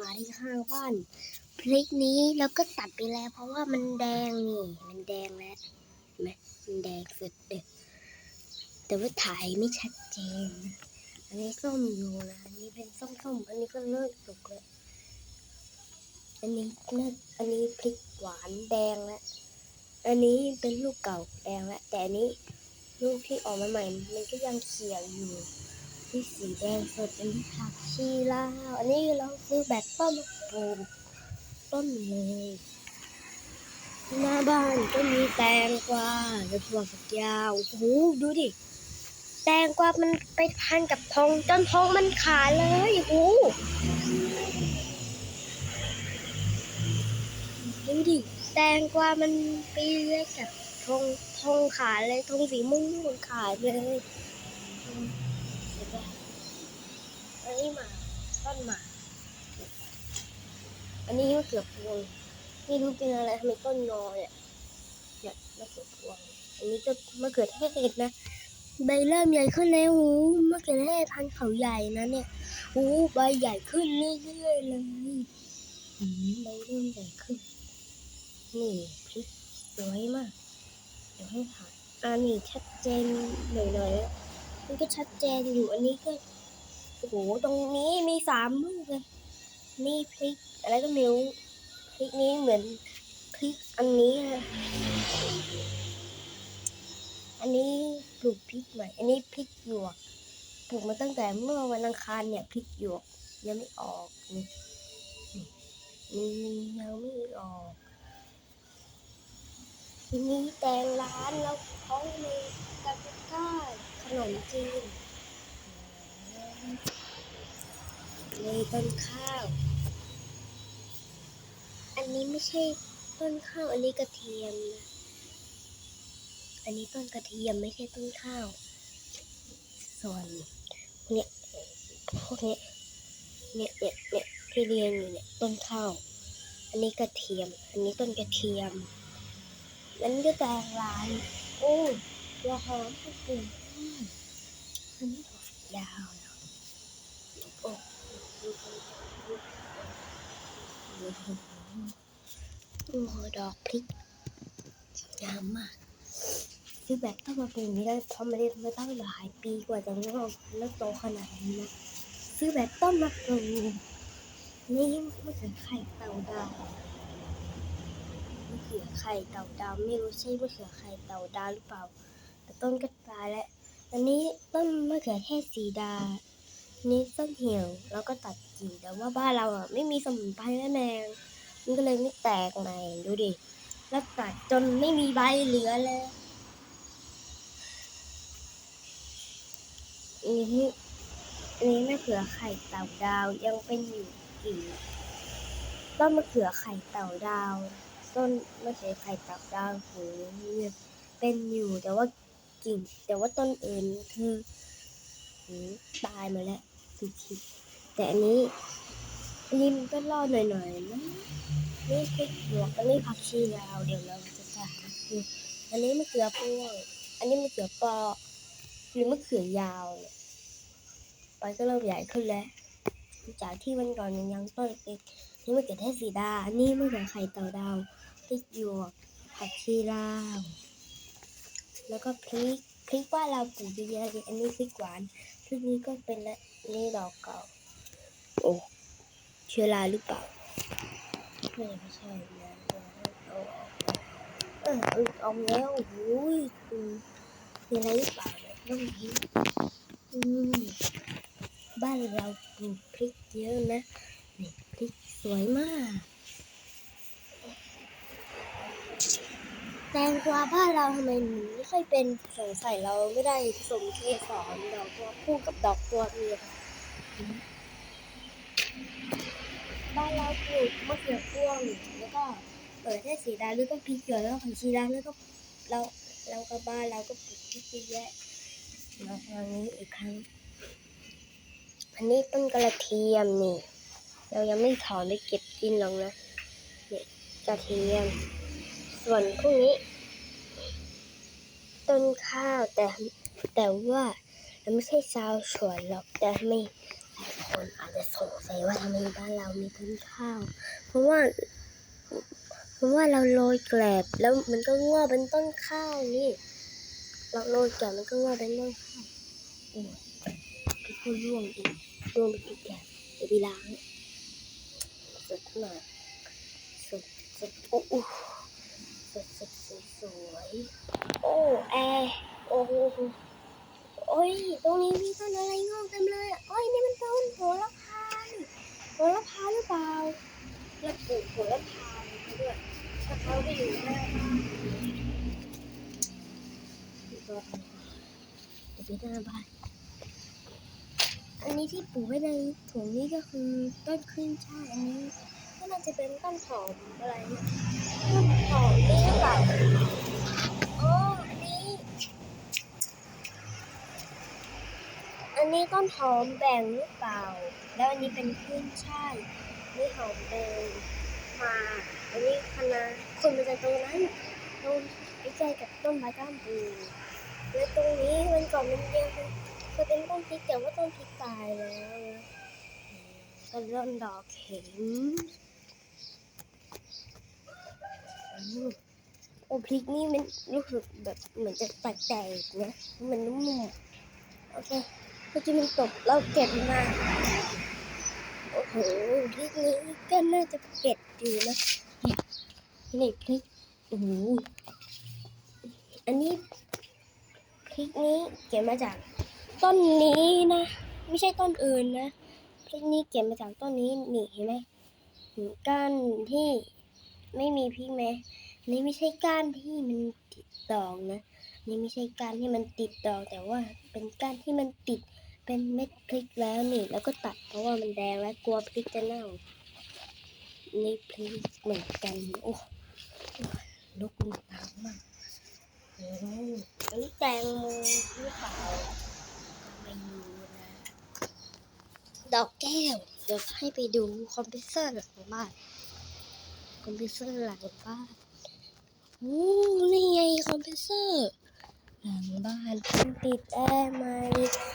มาที่ข้างบ้านพริกนี้เราก็ตัดไปแล้ว เพราะว่ามันแดงนี่ มันแดงแล้วเห็นไหมมันแดงสุดเด็ดแต่ว่าถ่ายไม่ชัดเจน อันนี้ส้มอยู่นะอันนี้เป็นส้มๆอันนี้ก็เลิกสุกแล้วอันนี้เลิกอันนี้พริกหวานแดงแล้วอันนี้เป็นลูกเก่าแดงแล้วแต่อันนี้ลูกที่ออกมาใหม่ มันก็ยังเขียวอยู่ ที่สีแดงสดเป็นผักชีลาวอันนี้เราซื้อแบบต้นมปลูกต้นเลยหน้าบ้านก็มีแตงกวาและถั่วฝักยาวโอ้โหดูดิ แตงกวามันไปพันกับทองจนทองมันขาดเลยโอ้โหดูดิแตงกวามันไปเลื้อยกับทองทองขาดเลยทองสีม่วงขาดเลยอืมเห็นปะอันนี้หมา ต้นหมาอันนี้มะเขือพวงไม่รู้เป็นอะไรทำไมต้นงอเนี่ยเนี่ยมะเขือพวง อันนี้ก็มะเขือเทศนะ ใบเริ่มใหญ่ขึ้นแล้วหูมะเขือเทศพันธุ์เขาใหญ่นะเนี่ยหูใบใหญ่ขึ้นเรื่อยๆเลยอืมใบเริ่มใหญ่ขึ้น นี่พริกสวยมากเดี๋ยวให้ถ่ายอันนี้ชัดเจนหน่อยๆอะมันก็ชัดเจนอยู่อันนี้ก็ อ้โห ตรงนี้มีสามลูกเลย นี่พริกอะไรก็ไม่รู้พริกนี้เหมือนพริกอันนี้อะอันนี้ปลูกพริกใหม่ อันนี้พริกหยวกปลูกมาตั้งแต่เมื่อวันอังคารเนี่ยพริกหยวกยังไม่ออกนี่นี่ยังไม่ออกทีนี้แตงร้านแล้วเขามีกาปิก้าขนมจีน เลยต้นข้าว อันนี้ไม่ใช่ต้นข้าว อันนี้กระเทียมนะ อันนี้ต้นกระเทียมไม่ใช่ต้นข้าว ส่วนเนี่ยพวกเนี้ยเนี่ยเนี่ยเนี่ยที่เรียงอยู่เนี่ยต้นข้าว อันนี้กระเทียม อันนี้ต้นกระเทียมอันนี้ก็แตงลายโอ้ยหัวหอมก็ปลูกอืมอันนี้ดอกยาวนะ โอ้โหดอกพริกงามมากซื้อแบบต้องมาปลูกนี้ได้เพราะมันได้มาตั้งหลายปีกว่าจะงอกแล้วโตขนาดนี้นะซื้อแบบต้นมาปลูกนี่มะเขือไข่เต่าดาวมะเขือไข่เต่าดาวไม่รู้ใช่มะเขือไข่เต่าดาวหรือเปล่า แต่ต้นก็ตายแล้วอันนี้ต้นมะเขือเทศสีดา นนี้ต้นเหี่ยวแล้วก็ตัดกิ่งแต่ว่าบ้านเราอะไม่มีสมุนไพรแม่แมงมันก็เลยไม่แตกใหม่ดูดิ แล้วตัดจนไม่มีใบเหลือเลยอันนี้อันนี้มะเขือไข่เต่าดาวยังเป็นอยู่กิ่งต้นมะเขือไข่เต่าดาวต้นมะเขือไข่เต่าดาวหูเนี่ยเป็นอยู่แต่ว่ากิ่งแต่ว่าต้นอื่นคือ ตายมาแล้วคือคิดแต่อันนี้อันนี้มันก็รอดหน่อยๆนะนี่พริกหยวกอันนี้ผักชีลาวเดี๋ยวเราจะทำดูอันนี้มะเขือพวงอันนี้มะเขือปอหรือมะเขือยาวเนี่ยใบก็เริ่มใหญ่ขึ้นแล้วจากที่วันก่อนยังยังต้นเล็กนี่มะเขือเทศสีดาอันนี้มะเขือไข่เต่าดาวพริกหยวกผักชีลาวแล้วก็พริกพริกว่าเราปลูกเยอะๆอันนี้พริกหวาน พริกนี้ก็เป็นละนี่ดอกเก่า โอ้ เชื้อราหรือเปล่า ไม่ไม่ใช่นะเอาออกเออเอาเอาแล้วโอ้ยอืมมีอะไรหรือเปล่าเนี่ยต้องทิ้งอืมบ้านเราปลูกพริกเยอะนะนี่พริกสวยมาก แตงกวาบ้านเราทำไมหนูไม่ค่อยเป็นสงสัยเราไม่ได้สมเกสรดอกตัวผู้กับดอกตัวเมียบ้านเราปลูกมะเขือพวงแล้วก็เปิดให้สีดาแล้วก็พริกเกลือแล้วก็ผักชีลาแล้วก็เราเราก็บ้านเราก็ปลูกพริกเยอะแยะมาทางนี้อีกครั้งอันนี้ต้นกระเทียมนี่ เรายังไม่ถอนไปเก็บกินหรอกนะเนี่ยกระเทียม ส่วนพวกนี้ ต้นข้าวแต่แต่ว่าไม่ใช่ชาวสวนหรอกแต่ไม่คนอาจจะสงสัยว่าทำไมบ้านเรามีต้นข้าว เพราะว่าเพราะว่าเราโรยแกลบแล้วมันก็งอกเป็นต้นข้าวนี่เราโรยแกลบมันก็งอกเป็นต้นข้าวโอ้ยพี่พูดร่วงอีกร่วงไปอีกแกลบเดี๋ยวไปล้างสุดหน่อยสุดสุดโอ้ สดสดสวยสวยโอ้แอร์โอ้โหโอ้ยตรงนี้มีต้นอะไรงอกเต็มเลยอะโอ้ยนี่มันต้นโหระพานโหระพาหรือเปล่าแล้วปลูกโหระพาไปด้วยถ้าเขาไปอยู่หน้าบ้านเดี๋ยวไปหน้าบ้านอันนี้ที่ปลูกไว้ในถุงนี้ก็คือต้นขึ้นช่ายอันนี้ก็น่าจะเป็นต้นหอมอะไรเนี่ย นนี้ต้นหอมแบ่งหรือเปล่า แล้วอันนี้เป็นขึ้นช่ายนี่หอมแดงมา อันนี้คณะคนมาจากตรงนั้นตรงใกล้ๆกับต้นไม้ก้ามปูและตรงนี้มันก่อนมันยังเป็นเคยเป็นต้นพริกแต่ว่าต้นพริกตายแล้วนะก็เริ่มดอกเข็มอืมโอ้พริกนี่มันรู้สึกแบบเหมือนจะแตกๆนะ มันนุ่มๆโอเค มื่อกี้มันตกเราเก็บมา โอ้โหพริกนี้ก็น่าจะเผ็ดอยู่นะนี่ยนี่พริกโอ้โหอันนี้พริกนี้เก็บมาจากต้นนี้นะ ไม่ใช่ต้นอื่นนะพริกนี้เก็บมาจากต้นนี้นี่เห็นไหมก้านที่ไม่มีพริกไหมนี่ไม่ใช่ก้านที่มันติดดอกนะนี่ไม่ใช่ก้านที่มันติดดอกแต่ว่าเป็นก้านที่มันติด เป็นเม็ดพริกแล้วนี่ แล้วก็ตัดเพราะว่ามันแดงแล้วกลัวพริกจะเน่า นี่พริกเหมือนกัน โอ้ลุกลุกน้ำมากโอ้อันนี้แตงโมหรือเปล่าก็ไม่รู้นะ ดอกแก้ว เดี๋ยวให้ไปดูคอมพิวเตอร์หลังบ้านคอมพิวเตอร์หลังบ้านโอ้นี่ไงคอมพิวเตอร์หลังบ้านเพิ่งติดแอร์ใหม่